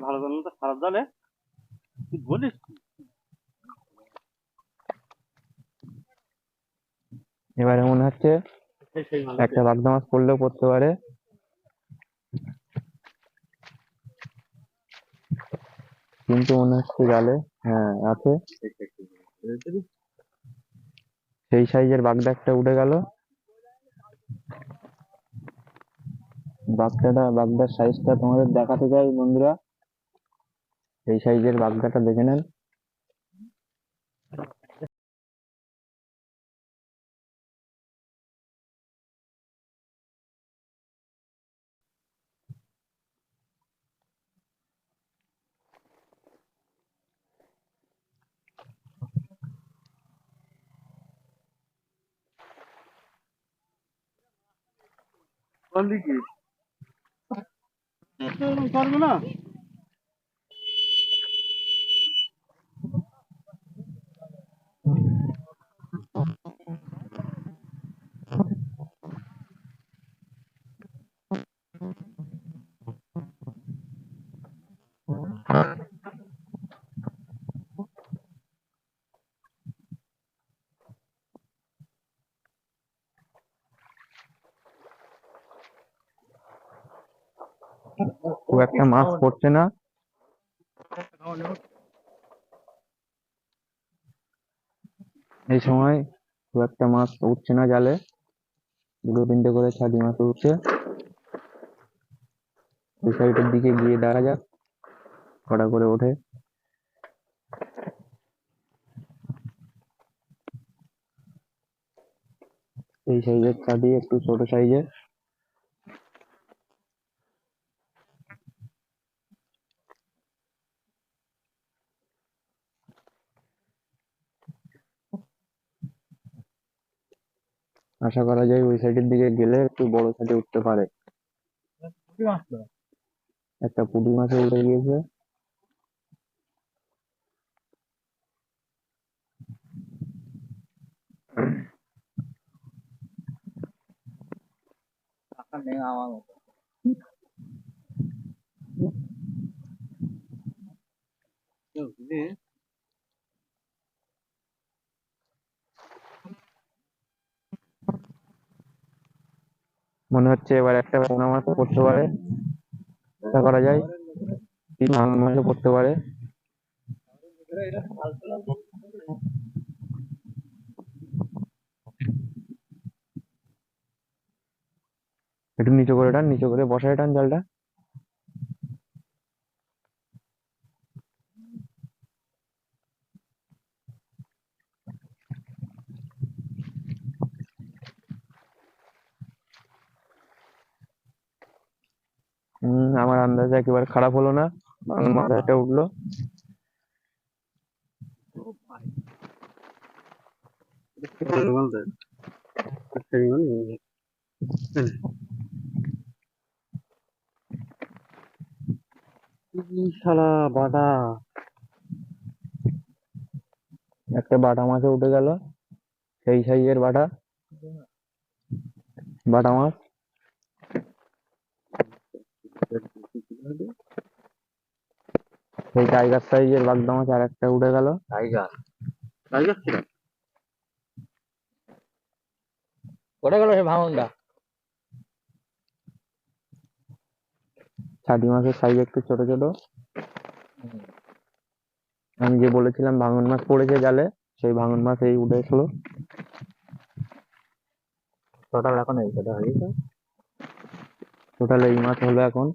ভালো তো খারাপ জানে তুই বলিস কি? এবারে মনে হচ্ছে একটা বাগদা মাছ পড়লেও পড়তে পারে। কিন্তু মনে হচ্ছে জালে হ্যাঁ আছে। সেই সাইজের বাগদা একটা উঠে গেল। বাগদাটা বাগদার সাইজটা তোমাদের দেখাতে চাই বন্ধুরা। এই সাইজের বাগদাটা দেখে নেন। বললি কি পারবে না খুব একটা মাছ পড়ছে না। এই সময় খুব একটা মাছ উঠছে না জালে। দুটো তিনটে করে ছাটি মাছ উঠছে। ওই সাইডের দিকে গিয়ে দেখা যাক, কটা করে ওঠে। এই সাইজের ছাটি একটু ছোট সাইজের আশা করা যায় ওই সাইডের দিকে গেলে একটু বড় ছাটি উঠতে পারে। একটা পুঁটি মাছও উঠে গিয়েছে। মনে হচ্ছে এবার একটা পোনা মাছ পড়তে পারে। আশা করা যায় ভাঙন মাছও পড়তে পারে। একটু নিচু করে টান, নিচু করে বসায় টান জালটা। আমার আন্দাজ একেবারে খারাপ হলো না। মাছ একটা উঠল। শালা বাটা। একটা বাটা মাছও উঠে গেল। সেই সাইজের বাটা। বাটা মাছ। সেই টাইগার সাইজের বাগদা মাছ আর একটা উঠে গেল। টাইগার টাইগার ছিল? কোথায় গেল সেই ভাঙনটা? ছাটি মাছের সাইজ একটু ছোট ছোট। আমি যে বলেছিলাম ভাঙন মাছ পড়েছে জালে সেই ভাঙন মাছ এই উঠে এসলো টোটাল এখন এই কটা হয়েছে? টোটাল এই মাছ হলো এখন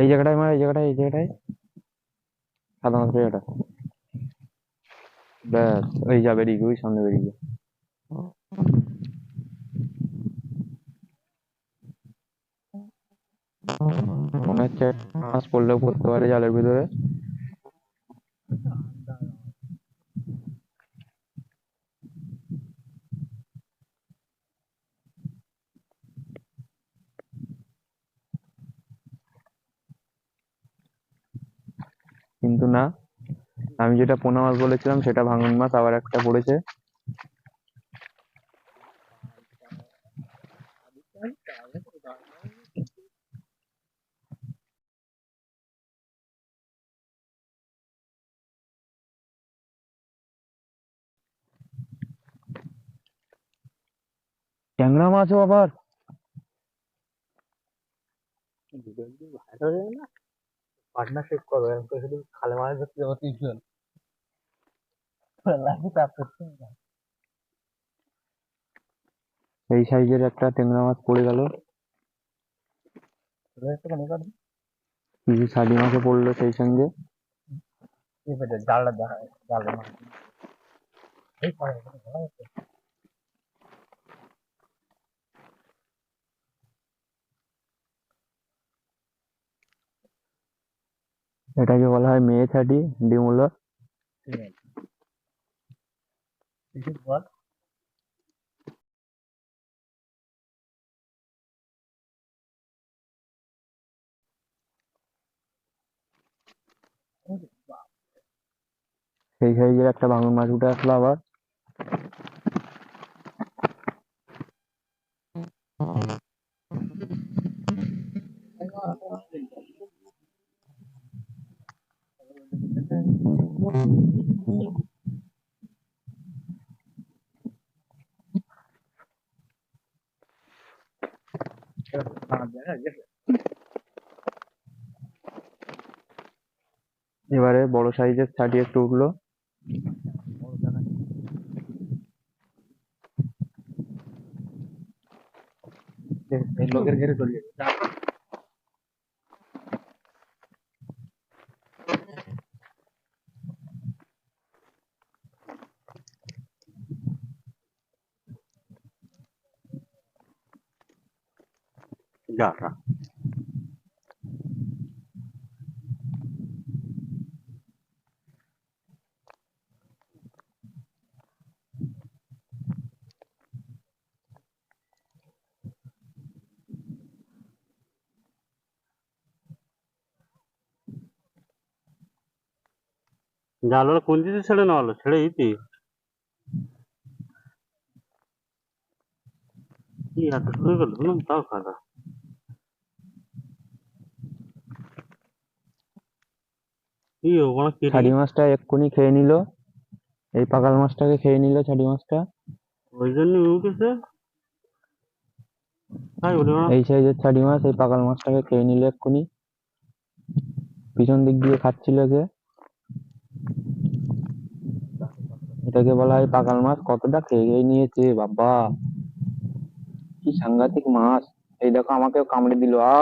এই জায়গাটায় মানে এই জায়গাটায় এই জায়গাটায়? মাছ জায়গাটা। ব্যাস ওই যা বেরিয়ে গিয়ে ওই সামনে বেরিয়ে গিয়ে মনে হচ্ছে মাছ পড়লেও পড়তে পারে জালের ভিতরে। কিন্তু না। আমি যেটা পোনা মাছ বলেছিলাম, সেটা ভাঙন মাছ, আবার একটা পড়েছে। ট্যাংরা মাছও আবার? পার্টনারশিপ করবে এরকম করে শুধু খালে মাছ ধরতে যাব তিনজন। এই সাইজের একটা ট্যাংরা মাছ পড়ে গেল? কিছু শাড়ি মাছও পড়ল সেই সঙ্গে। জালটা দেখা জালটা মাছ এই পাড়ে এখানে ধরা হচ্ছে। এটাকে বলা হয় মেয়ে ছাটি ডিমুলো। সেই সেই সাইজের একটা ভাঙন মাছ উঠে আসলো আবার। এবারে বড় সাইজের ছাটি একটু উঠল। লোকের ঘেরে চলে যাবে যাটা জালটা কোন দিকে ছেড়ে নেওয়া হলো ছেড়ে দিতি কি এত শুরু তাও খারাপ ছাটি মাছটা এক্ষুনি খেয়ে নিল। এই পাকাল মাছটাকে খেয়ে নিল ছাটি মাছটা। ওই জন্য উঠেছে এই সাইজের ছাটি মাছ এই পাকাল মাছটাকে খেয়ে নিল এক্ষুনি। পিছন দিক দিয়ে খাচ্ছিল একে এটাকে বলা হয় পাকাল মাছ। কতটা খেয়ে নিয়েছে বাবা। কি সাংঘাতিক মাছ। এই দেখো আমাকেও কামড়ে দিল আ